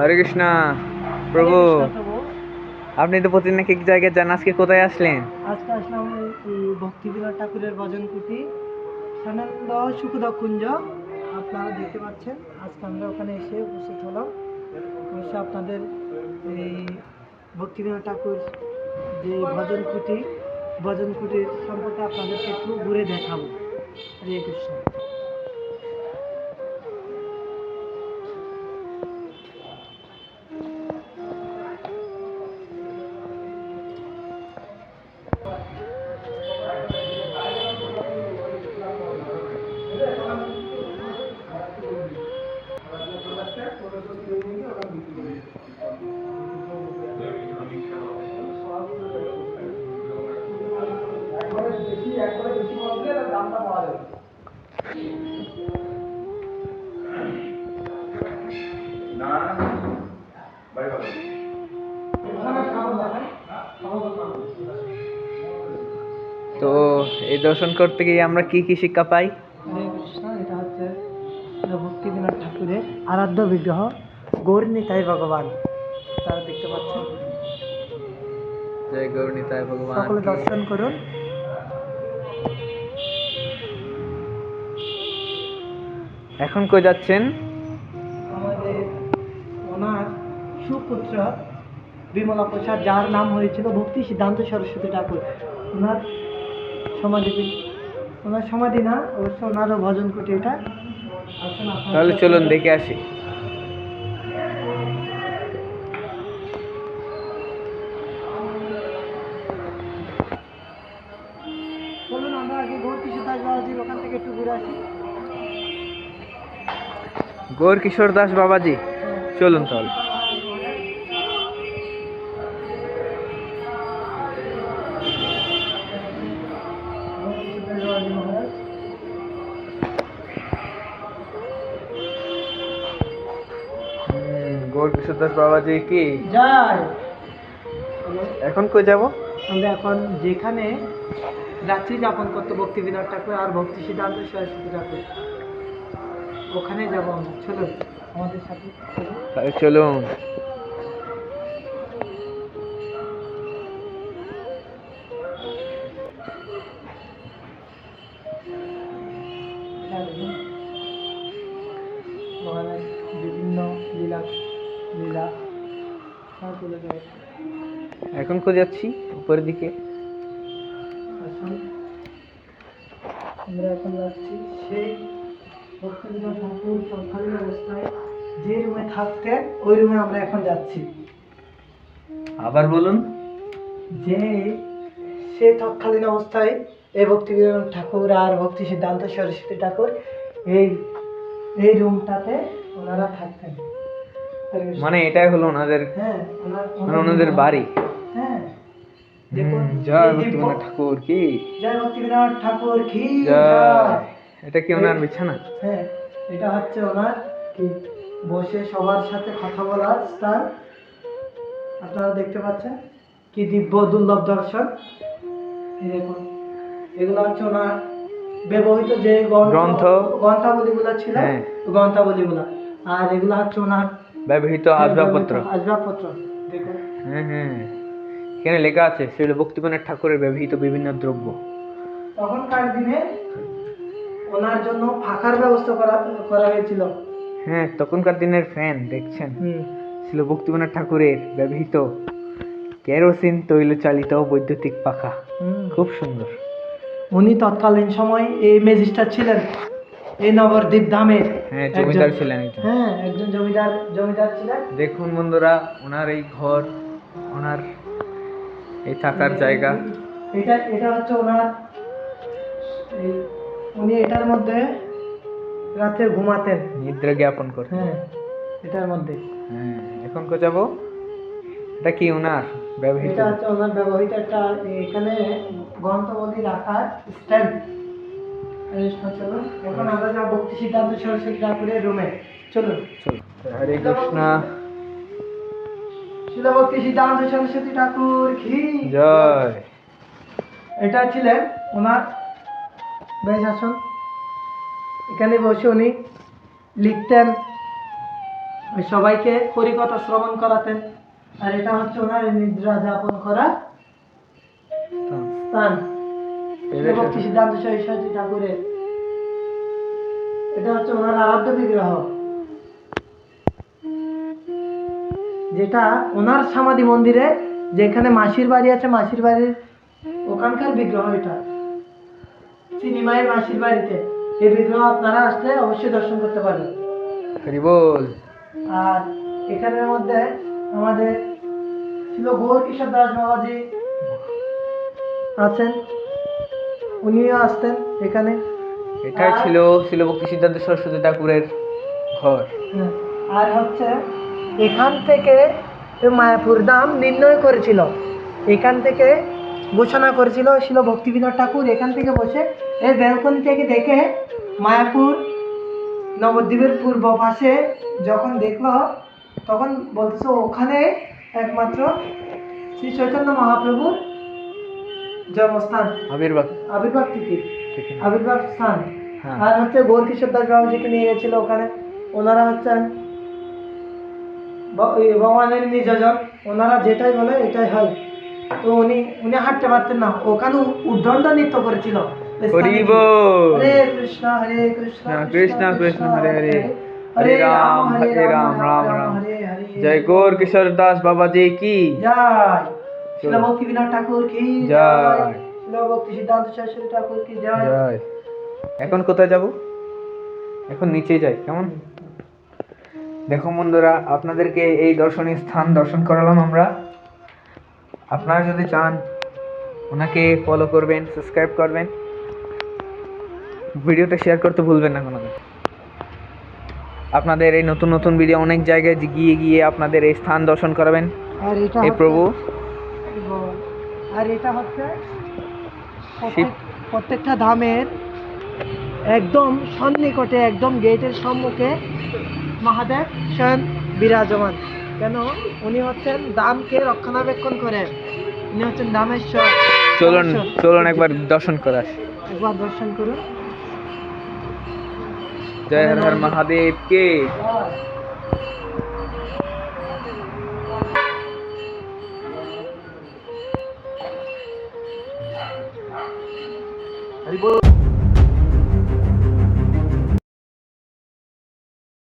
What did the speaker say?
হরে কৃষ্ণ প্রভু। আপনি তো প্রতিদিন এক এক জায়গায় যান আজকে কোথায় আসলেন? আজকে আসলাম এই ভক্তিবিনোদ ঠাকুরের ভজন কুটি সানন্দ সুখদ কুঞ্জ। আপনারা দেখতে পাচ্ছেন আজকে আমরা ওখানে এসে উপস্থিত হলাম। এসে আপনাদের এই ভক্তিবিনোদ ঠাকুর যে ভজন কুটি ভজন কুটির সম্পর্কে আপনাদেরকে একটু ঘুরে দেখাবো। হরে কৃষ্ণ। এই দর্শন করতে গিয়ে আমরা কি কি শিক্ষা পাই? এটা হচ্ছে ভক্তিবিনোদ ঠাকুরের আরাধ্য বিগ্রহ গৌর ভগবান। তারা দেখতে পাচ্ছেন জয় ভগবান সকলে দর্শন করুন। এখন কই যাচ্ছেন? আমাদের ওনার সুপুত্র বিমলা প্রসাদ যার নাম হয়েছিল ভক্তি সিদ্ধান্ত সরস্বতী ঠাকুর। ওনার সমাধি ওনার সমাধি না অবশ্য ওনারও ভজন কুটি এটা। তাহলে চলুন দেখে আসি। চলুন আমরা আগে গৌর কিশোর দাস বাবাজির ওখান থেকে একটু ঘুরে আসি। গৌর কিশোর দাস বাবাজি চলুন তাহলে। কিশোর দাস যে কি? জয় এখন কই যাব? আমরা এখন যেখানে রাত্রি যাপন করতো ভক্তি বিনোদ ঠাকুর আর ভক্তি সিদ্ধান্ত সরস্বতী ঠাকুর। ওখানে যাব আমরা। চলো আমাদের সাথে চলো। চলুন। এখন কই যাচ্ছি? উপরের দিকে। আমরা এখন যাচ্ছি সেই তৎকালীন অবস্থায়। যে রুমে থাকতেন ওই রুমে আমরা এখন যাচ্ছি। আবার বলুন। যে সে তৎকালীন অবস্থায় এই ভক্তি ঠাকুর আর ভক্তি সিদ্ধান্ত সরস্বতী ঠাকুর এই এই রুমটাতে ওনারা থাকতেন। মানে এটাই হলো ওনাদের হ্যাঁ মানে ওনাদের বাড়ি। হ্যাঁ। জয় এই ঠাকুর কি? জয় ভক্তিবিনা ঠাকুর কি? জয়। এটা কি ওনার বিছানা? হ্যাঁ এটা হচ্ছে ওনার কি? বসে সবার সাথে কথা বলার স্থান। আপনারা দেখতে পাচ্ছেন কি দিব্য দুর্লভ দর্শন। দেখুন এগুলো হচ্ছে ওনার ব্যবহৃত যে গ্রন্থ। গ্রন্থাবলীগুলো ছিল হ্যাঁ। গ্রন্থাবলীগুলো। আর এগুলো হচ্ছে ওনার ব্যবহৃত আসবাবপত্র আসবাবপত্র দেখুন। হ্যাঁ হ্যাঁ এখানে লেখা আছে শ্রীল ভক্তিবিনোদ ঠাকুরের ব্যবহৃত বিভিন্ন দ্রব্য। তখনকার দিনে ওনার জন্য ফাঁকার ব্যবস্থা করা করা হয়েছিল। হ্যাঁ তখনকার দিনের ফ্যান দেখছেন? ছিল ভক্তিবিনোদ ঠাকুরের ব্যবহৃত কেরোসিন তৈল চালিত বৈদ্যুতিক পাখা। খুব সুন্দর। উনি তৎকালীন সময় এই ম্যাজিস্ট্রেট ছিলেন এই নবদ্বীপ ধামের। হ্যাঁ জমিদার ছিলেন একজন। হ্যাঁ একজন জমিদার জমিদার ছিলেন। দেখুন বন্ধুরা ওনার এই ঘর ওনার এই থাকার জায়গা। এটা এটা হচ্ছে ওনার এই উনি এটার মধ্যে রাতে ঘুমাতেন। নিদ্রা জ্ঞাপন করে হ্যাঁ এটার মধ্যে। হ্যাঁ এখন কো যাব এটা কি ওনার ব্যবহৃত? এটা হচ্ছে ওনার ব্যবহৃত একটা এখানে গ্রন্থবলী রাখার স্ট্যান্ড চলুন এখন আমরা ভক্তি সিদ্ধান্ত সরস্বতী ঠাকুরের রুমে চলুন। চলো। হরে কৃষ্ণ। শিলভক্তি সিদ্ধান্ত সরস্বতী ঠাকুর কি জয়। এটা ছিলেন ওনার বেশ আসন এখানে বসে উনি লিখতেন সবাইকে হরিকথা শ্রবণ করাতেন। আর এটা হচ্ছে ওনার নিদ্রা যাপন করা স্থান। ভক্তি সিদ্ধান্ত সরস্বতী ঠাকুরের এটা হচ্ছে ওনার আরাধ্য বিগ্রহ। যেটা ওনার সমাধি মন্দিরে যেখানে মাসির বাড়ি আছে মাসির বাড়ির ওখানকার বিগ্রহ এটা। সিনেমায় মাসির বাড়িতে। এই বিগ্রহ আপনারা আসলে অবশ্যই দর্শন করতে পারবেন হরি বল। আর এখানের মধ্যে আমাদের ছিল গৌর কিশোর দাস বাবাজি আছেন। উনিও আসতেন এখানে। এটাই ছিল ছিল ভক্তি সিদ্ধান্ত সরস্বতী ঠাকুরের ঘর। আর হচ্ছে এখান থেকে মায়াপুর দাম নির্ণয় করেছিল। এখান থেকে ঘোষণা করেছিল ছিল ভক্তিবিনোদ ঠাকুর এখান থেকে বসে এই ব্যালকনি থেকে দেখে মায়াপুর নবদ্বীপের পূর্ব পাশে যখন দেখল তখন বলতেছে ওখানে একমাত্র শ্রী চৈতন্য মহাপ্রভুর জন্মস্থান? আবির্ভাব। আবির্ভাব তিথি আবির্ভাব স্থান। হ্যাঁ। আর হচ্ছে গৌর কিশোর দাস বাবুজিকে নিয়ে গেছিল ওখানে। ওনারা হচ্ছেন ভগবানের নিজজন ওনারা যেটাই বলে এটাই হয়। তো উনি উনি হাঁটতে পারতেন না। ওখানে উদ্দণ্ড নৃত্য করেছিল। হরি কৃষ্ণ হরে কৃষ্ণ হ্যাঁ, কৃষ্ণ কৃষ্ণ হরে হরে হরে। রাম হরে রাম রাম রাম জয় গৌর কিশোর দাস বাবাজি কি? জয়। শিল ভক্তি বিনোদ ঠাকুর কি জয়। শিল ভক্তি সিদ্ধান্ত সরস্বতী ঠাকুর কি জয়। জয়। এখন কোথায় যাব? এখন নিচে যাই কেমন? দেখো বন্ধুরা আপনাদেরকে এই দর্শনীয় স্থান দর্শন করালাম আমরা। আপনারা যদি চান ওনাকে ফলো করবেন সাবস্ক্রাইব করবেন। ভিডিওটা শেয়ার করতে ভুলবেন না কোনো আপনাদের এই নতুন নতুন ভিডিও অনেক জায়গায় গিয়ে গিয়ে আপনাদের এই স্থান দর্শন করাবেন। এই প্রভু। আর এটা হচ্ছে প্রত্যেকটা ধামের একদম সন্নিকটে একদম গেটের সম্মুখে মহাদেব স্বয়ং বিরাজমান। কেন? উনি হচ্ছেন দামকে রক্ষণাবেক্ষণ করে। উনি হচ্ছেন দামেশ্বর চলুন। চলুন একবার দর্শন করা একবার দর্শন করুন। জয় হর মহাদেব কে। আমি বল